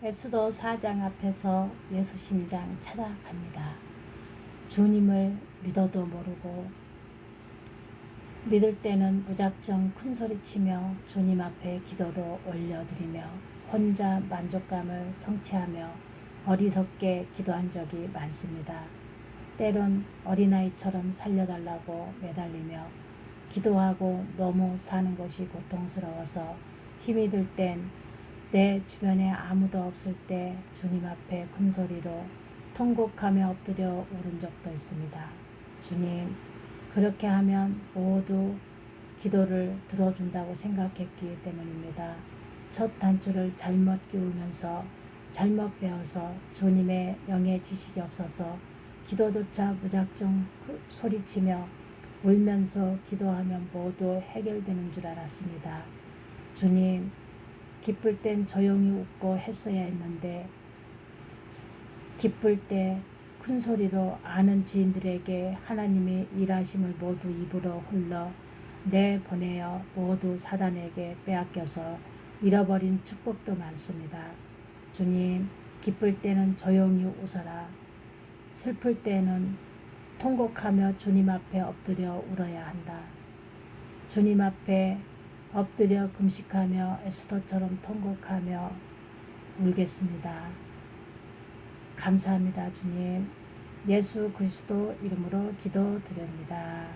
에스더 사장 앞에서 예수 심장 찾아갑니다. 주님을 믿어도 모르고 믿을 때는 무작정 큰 소리치며 주님 앞에 기도로 올려드리며 혼자 만족감을 성취하며 어리석게 기도한 적이 많습니다. 때론 어린아이처럼 살려달라고 매달리며 기도하고 너무 사는 것이 고통스러워서 힘이 들 땐 내 주변에 아무도 없을 때 주님 앞에 큰 소리로 통곡하며 엎드려 울은 적도 있습니다. 주님, 그렇게 하면 모두 기도를 들어준다고 생각했기 때문입니다. 첫 단추를 잘못 끼우면서 잘못 배워서 주님의 영의 지식이 없어서 기도조차 무작정 그 소리치며 울면서 기도하면 모두 해결되는 줄 알았습니다. 주님, 기쁠 땐 조용히 웃고 했어야 했는데, 기쁠 때 큰 소리로 아는 지인들에게 하나님이 일하심을 모두 입으로 흘러 내보내어 모두 사단에게 빼앗겨서 잃어버린 축복도 많습니다. 주님, 기쁠 때는 조용히 웃어라. 슬플 때는 통곡하며 주님 앞에 엎드려 울어야 한다. 주님 앞에 엎드려 금식하며 에스더처럼 통곡하며 울겠습니다. 감사합니다, 주님. 예수 그리스도 이름으로 기도드립니다.